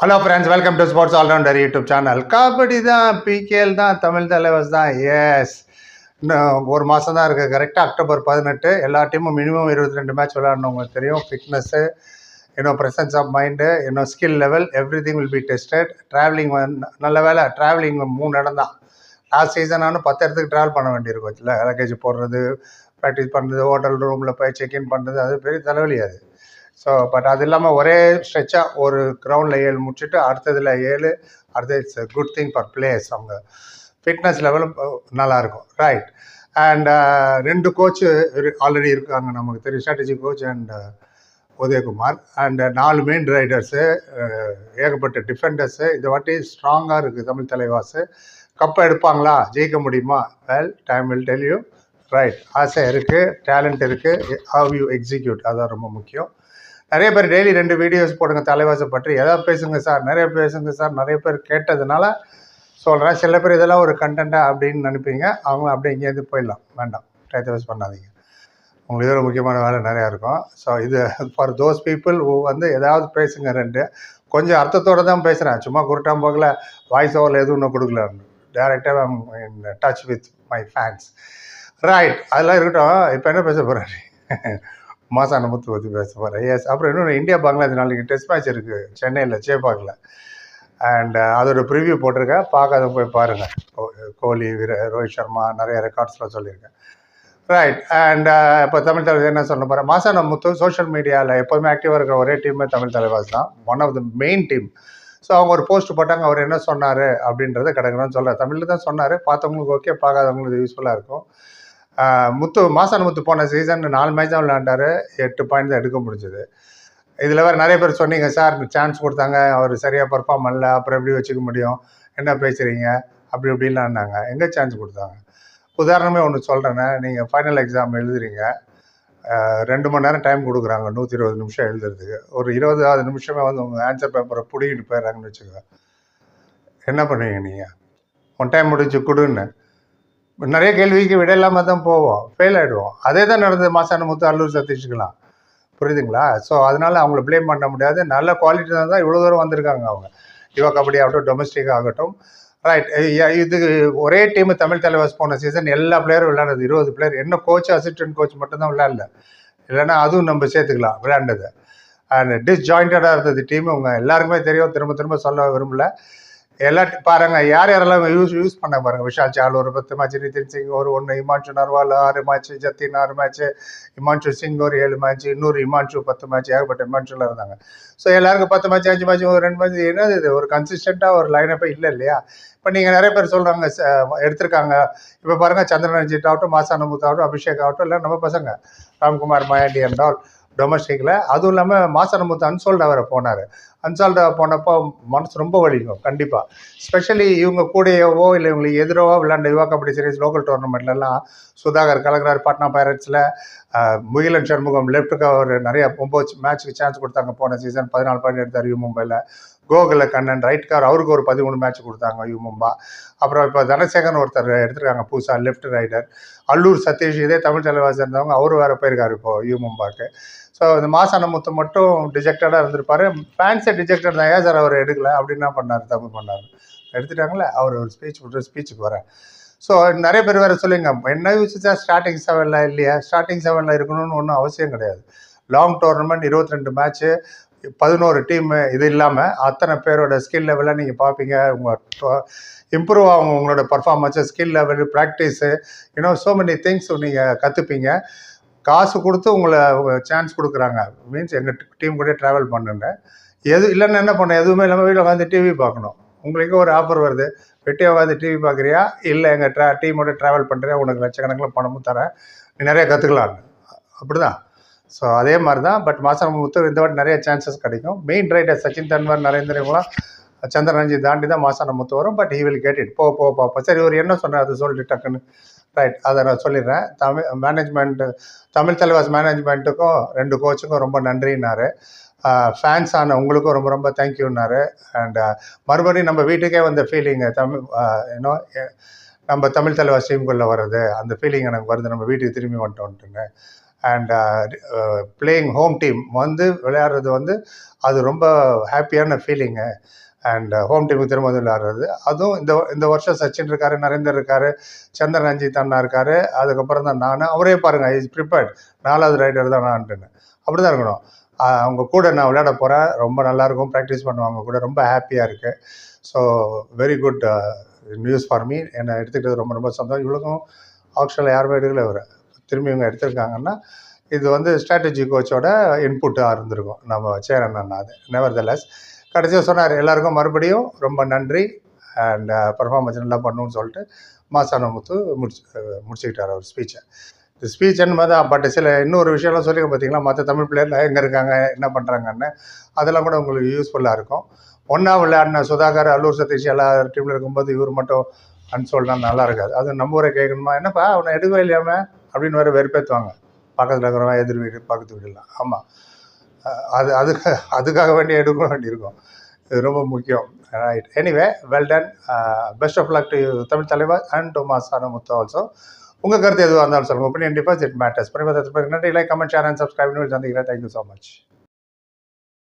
Hello friends welcome to sports allrounder YouTube channel kabaddi தான் PKL தான் தமிழ் தலைவர்ஸ் தான் S இன்னும் ஒரு மாதம் தான் இருக்குது கரெக்டாக அக்டோபர் பதினெட்டு. எல்லா டீமும் மினிமம் இருபத்தி ரெண்டு மேட்ச் விளையாடணும் தெரியும். ஃபிட்னஸ்ஸு இன்னும் ப்ரெசன்ஸ் ஆஃப் மைண்டு இன்னும் skill level everything will be tested travelling நல்ல வேலை ட்ராவலிங் மூணு இடம் தான். லாஸ்ட் சீசன் பத்து இடத்துக்கு ட்ராவல் பண்ண வேண்டியிருக்கும் இல்லை? லக்கேஜ் போடுறது ப்ராக்டிஸ் பண்ணுறது ஹோட்டல் ரூமில் போய் செக்இன் பண்ணுறது அது பெரிய தலைவலி அது. ஸோ பட் அது இல்லாமல் ஒரே ஸ்ட்ரெச்சாக ஒரு கிரவுண்டில் ஏழு முடிச்சுட்டு அடுத்ததில் ஏழு அடுத்தது it's good thing for players அவங்க ஃபிட்னஸ் லெவலும் நல்லாயிருக்கும். ரைட் அண்ட் ரெண்டு கோச்சு ஆல்ரெடி இருக்காங்க நமக்கு தெரியும். Strategy coach and Udhayakumar. And நாலு மெயின் ரைடர்ஸு ஏகப்பட்ட டிஃபெண்டர்ஸு இந்த வாட்டி ஸ்ட்ராங்காக இருக்குது தமிழ் தலைவாசு. கப்பை எடுப்பாங்களா? ஜெயிக்க முடியுமா? Well time will tell you right ஆசை இருக்குது டேலண்ட் இருக்குது ஹவ் யூ எக்ஸிக்யூட் அதான் ரொம்ப முக்கியம். நிறைய பேர் டெய்லி ரெண்டு வீடியோஸ் போடுங்க தலைவாசை பற்றி. எதாவது பேசுங்க சார் நிறைய பேசுங்க சார் நிறைய பேர் கேட்டதுனால சொல்கிறேன் சில பேர் இதெல்லாம் ஒரு கண்டென்ட்டாக அப்படின்னு நினைப்பீங்க. அவங்களும் அப்படியே இங்கேருந்து போயிடலாம். வேண்டாம். டயத்தை வேஸ்ட் பண்ணாதீங்க. உங்களுக்கு இதோட முக்கியமான வேலை நிறையா இருக்கும். ஸோ இது ஃபார் தோஸ் பீப்புள் வந்து ஏதாவது பேசுங்க ரெண்டு. கொஞ்சம் அர்த்தத்தோடு தான் பேசுகிறேன் சும்மா குருட்டாம் போகல. வாய்ஸ் ஓவரில் எதுவும் ஒன்றும் கொடுக்கல. டேரெக்டாக in touch with my fans right அதெல்லாம் இருக்கட்டும். இப்போ என்ன பேச போகிறேன் மாசான முத்து பற்றி பேச போகிறேன் எஸ் அப்புறம் இன்னொன்று இந்தியா பங்களாதேஷ் நாளைக்கு டெஸ்ட் மேட்ச் இருக்குது சென்னையில் சேப்பாக்கில். அண்ட் uh, அதோட ப்ரிவ்யூ போட்டிருக்கேன். பார்க்காத போய் பாருங்கள் கோலி வீர ரோஹித் சர்மா நிறைய ரெக்கார்ட்ஸ்லாம் சொல்லியிருக்கேன். ரைட் அண்ட் இப்போ தமிழ் தலைவர் என்ன சொல்ல போகிறேன் மாசான முத்து சோஷியல் மீடியாவில் எப்போதுமே ஆக்டிவாக இருக்கிற ஒரே டீமே தமிழ் தலைவாஸ் தான். One of the main team so அவங்க ஒரு போஸ்ட் போட்டாங்க. அவர் என்ன சொன்னார்? அப்படின்றத கிடக்குறோன்னு சொல்கிறார் தமிழில் தான் சொன்னார். பார்த்தவங்களுக்கு ஓகே பார்க்காதவங்களுக்கு யூஸ்ஃபுல்லாக இருக்கும். முத்து மாசான முத்து போன சீசன் நாலு மேட்ச் தான் விளையாண்டார். எட்டு பாயிண்ட் தான் எடுக்க முடிஞ்சது. இதில் வேறு நிறைய பேர் சொன்னீங்க சார் சான்ஸ் கொடுத்தாங்க. அவர் சரியாக பர்ஃபார்ம் பண்ணல. அப்புறம் எப்படி வச்சுக்க முடியும்? என்ன பேசுகிறீங்க அப்படி இப்படின்லான்னாங்க எங்கே சான்ஸ் கொடுத்தாங்க? உதாரணமே ஒன்று சொல்கிறேன்னே நீங்கள் ஃபைனல் எக்ஸாம் எழுதுறீங்க. ரெண்டு மணி நேரம் டைம் கொடுக்குறாங்க. நூற்றி இருபது நிமிஷம் எழுதுறதுக்கு. ஒரு இருபதாவது நிமிஷமே வந்து உங்கள் ஆன்சர் பேப்பரை பிடிக்கிட்டு போயிடுறாங்கன்னு வச்சுக்கோங்க. என்ன பண்ணுவீங்க நீங்கள் ஒன் டைம் முடிஞ்சு கொடுன்னு. நிறைய கேள்விக்கு விட இல்லாமல் தான் போவோம். ஃபெயில் ஆகிடுவோம் அதே தான் நடந்தது மாசான முத்து அல்லூர் சதீஷ்கெலாம் புரியுதுங்களா? ஸோ அதனால் அவங்கள ப்ளேம் பண்ண முடியாது. நல்ல குவாலிட்டி தான் இவ்வளோ தூரம் வந்திருக்காங்க அவங்க. யுவா கபடி ஆகட்டும் டொமஸ்டிக் ஆகட்டும். ரைட் இது ஒரே டீம் தமிழ் தலைவாஸ் போன சீசன் எல்லா பிளேயரும் விளையாடுது இருபது பிளேயர் என்ன கோச் அசிஸ்டன்ட் கோச் மட்டும்தான் விளையாடல. இல்லைன்னா அதுவும் நம்ம சேர்த்துக்கலாம் விளையாண்டது. அண்ட் டிஸ்ஜாயிண்டடாக இருந்தது டீம் அவங்க எல்லாருக்குமே தெரியும். திரும்ப திரும்ப சொல்ல விரும்பல. எல்லாம் பாருங்க. யார் யாரெல்லாம் யூஸ் யூஸ் பண்ண பாருங்க. விஷால் சால் ஒரு பத்து மேட்ச் நிதின் சிங் ஒரு ஒன்று இமான்ஷு நர்வால் ஆறு மேட்ச் ஜத்தின் ஆறு மேட்ச் இமான்ஷு சிங் ஒரு ஏழு மேட்ச் இன்னொரு இமான்ஷு பத்து மேட்ச் ஏகப்பட்ட இமான்சுல இருந்தாங்க. ஸோ எல்லாருக்கும் பத்து மேட்ச் அஞ்சு மேட்ச் ஒரு ரெண்டு மேட்ச் என்னது இது? ஒரு கன்சிஸ்டண்ட்டாக ஒரு லைனப்பே இல்லை இல்லையா? இப்போ நீங்கள் நிறைய பேர் சொல்கிறாங்க எடுத்திருக்காங்க. இப்போ பாருங்கள் சந்திரன் ரஞ்சித் ஆகட்டும் மாசானமுத் ஆகட்டும் அபிஷேக் ஆகட்டும் இல்லை நம்ம பசங்க. ராம்குமார் மயாண்டி என்றால் டொமஸ்டிக்கில் அதுவும் இல்லாமல் மாசனமுத்து அன்சோல்டு அவரை போனார். அன்சால்டு போனப்போ மனசு ரொம்ப வலிக்கும் கண்டிப்பாக ஸ்பெஷலி இவங்க கூடையவோ இல்லை இவங்களுக்கு எதிரோவோ விளையாண்ட யுவா கபடி சீரீஸ் லோக்கல் டோர்னமெண்ட்லலாம் சுதாகர் கலக்கிறார் பாட்னா பைரட்ஸில் முகிலன் சண்முகம் லெஃப்ட்டுக்கு அவர் நிறைய ஒம்பது மேட்ச்சுக்கு சான்ஸ் கொடுத்தாங்க போன சீசன் பதினாலு பாயிண்ட் எடுத்தார் யூ மும்பையில் கோகுல கண்ணன் ரைட் கார் அவருக்கு ஒரு பதிமூணு மேட்ச் கொடுத்தாங்க யூ மும்பா. அப்புறம் இப்போ தனசேகரன் ஒருத்தர் எடுத்திருக்காங்க புதுசா லெஃப்ட் ரைடர் அல்லூர் சதீஷ் இதே தமிழ் தலைவாசி இருந்தவங்க அவர் வேறு போயிருக்காரு இப்போ யூ மும்பாக்கு. ஸோ இந்த மாசான முத்தம் மட்டும் டிஜெக்டடாக இருந்திருப்பாரு. ஃபேன்ஸை டிஜெக்டட் தான் ஏன் சார் அவர் எடுக்கல. அப்படின்னா பண்ணார்? தப்பு பண்ணார். எடுத்துட்டாங்களே அவர் ஒரு ஸ்பீச் விட்டு ஸ்பீச்சுக்கு வரேன் ஸோ நிறைய பேர் வேறு சொல்லுங்க என்ன யோசிச்சா ஸ்டார்டிங் செவனில் இல்லையா? ஸ்டார்டிங் செவனில் இருக்கணும்னு ஒன்றும் அவசியம் கிடையாது. லாங் டோர்னமெண்ட் இருபத்தி ரெண்டு மேட்ச்சு பதினோரு டீமு இது இல்லாமல் அத்தனை பேரோட ஸ்கில் லெவலில் நீங்கள் பார்ப்பீங்க. உங்கள் இம்ப்ரூவ் ஆகும் உங்களோட performance skill level practice you know so many things நீங்கள் கற்றுப்பீங்க காசு கொடுத்து உங்களை சான்ஸ் கொடுக்குறாங்க. மீன்ஸ் எங்கள் டீம் கூட ட்ராவல் பண்ணுங்க. எது இல்லைன்னா என்ன பண்ண எதுவுமே இல்லாமல் வீட்டில் உட்காந்து டிவி பார்க்கணும். உங்களுக்கு ஒரு ஆஃபர் வருது. வெட்டியாக உட்காந்து டிவி பார்க்குறியா? இல்லை எங்கள் ட்ரா டீமோட ட்ராவல் பண்ணுறியா உனக்கு லட்சக்கணக்கில் பணமும் தரேன். நீ நிறைய கற்றுக்கலாம் அப்படி தான் ஸோ அதே மாதிரி தான் பட் மாசம் முத்து இந்த வாட்டி நிறைய சான்சஸ் கிடைக்கும். மெயின் ரைடர் சச்சின் தன்வர் நரேந்திர இவங்களாம் சந்திரன்ஜி தாண்டி தான் மாசான முத்து வரும். But he will get it போ போ பார்ப்போம் சரி ஒரு என்ன சொன்னார்? அது சொல்லிட்டு டக்குன்னு. ரைட் அதை நான் சொல்லிடுறேன். தமிழ் மேனேஜ்மெண்ட்டு தமிழ் தலைவாஸ் மேனேஜ்மெண்ட்டுக்கும் ரெண்டு கோச்சுக்கும் ரொம்ப நன்றினாரு ஃபேன்ஸ் ஆன உங்களுக்கும் ரொம்ப ரொம்ப தேங்க்யூன்னாரு அண்ட் மறுபடியும் நம்ம வீட்டுக்கே வந்த ஃபீலிங்கு தமிழ் ஏன்னோ நம்ம தமிழ் தலைவாஸ் டீமுக்குள்ளே வர்றது அந்த ஃபீலிங் எனக்கு வருது. நம்ம வீட்டுக்கு திரும்பி வந்துட்டோன்ட்டுங்க அண்ட் பிளேயிங் ஹோம் டீம் வந்து விளையாடுறது வந்து அது ரொம்ப ஹாப்பியான ஃபீலிங்கு அண்ட் ஹோம் டீமுக்கு திரும்ப வந்து விளையாடுறது. அதுவும் இந்த இந்த வருஷம் சச்சின் இருக்காரு நரேந்தர் இருக்காரு சந்திரன் ரஞ்சித் அண்ணா இருக்காரு. அதுக்கப்புறம் தான் நான். அவரே பாருங்கள் இஸ் ப்ரிப்பேர்ட் நாலாவது ரைடர் தான் நான்ட்டுன்னு அப்படி தான் இருக்கணும். அவங்க கூட நான் விளையாட போகிறேன் ரொம்ப நல்லாயிருக்கும் ப்ராக்டிஸ் பண்ணுவாங்க கூட. ரொம்ப ஹாப்பியாக இருக்குது so very good news for me என்னை எடுத்துக்கிட்டது ரொம்ப ரொம்ப சந்தோஷம். இவ்வளோக்கும் ஆக்ஷனில் யாருமே எடுக்கல இவர். திரும்பி இவங்க எடுத்திருக்காங்கன்னா இது வந்து ஸ்ட்ராட்டஜி கோச்சோட இன்புட்டாக இருந்திருக்கும். நம்ம சேரன் அண்ணா அது. நெவர் த லெஸ் கடைசியாக சொன்னார் எல்லாருக்கும் மறுபடியும் ரொம்ப நன்றி. அண்ட் பர்ஃபார்மன்ஸ் uh, நல்லா பண்ணணும்னு சொல்லிட்டு மாசான முத்து முடிச்சு முடிச்சுக்கிட்டார் அவர் ஸ்பீச்சை இந்த ஸ்பீச் என்ன தான் பட் சில இன்னொரு விஷயம்லாம் சொல்லியிருக்க பார்த்தீங்களா மற்ற தமிழ் பிள்ளைகள் எங்கே இருக்காங்க என்ன பண்ணுறாங்கன்னு அதெல்லாம் கூட உங்களுக்கு யூஸ்ஃபுல்லாக இருக்கும். ஒன்றா விளையாடின சுதாகர் அல்லூர் சதீஷ் எல்லா டீமில் இருக்கும்போது இவர் மட்டும் அன்சோல்டா நல்லா இருக்காது. அது நம்ம ஊரை கேட்கணுமா? என்னப்பா அவனை எடுக்கவே இல்லையாம? அப்படின்னு வேறு வெறுப்பேற்றுவாங்க பக்கத்தில் இருக்கிறவன் எதிர் வீடு பக்கத்து வீடுலாம். ஆமாம் அது அதுக்கு அதுக்காக வேண்டி எடுக்க வேண்டியிருக்கும். இது ரொம்ப முக்கியம். Right anyway well done best of luck to Tamil Thalaivar and to மாசான முத்து ஆல்சோ உங்கள் கருத்து எதுவாக இருந்தாலும் சொல்லுங்கள் ஒப்பீனியன் டிபாசிட் இட் மேட்டர்ஸ் பரிமாற்றத்துக்கு நன்றி. Like comment share and subscribe சந்திக்கிறேன். Thank you so much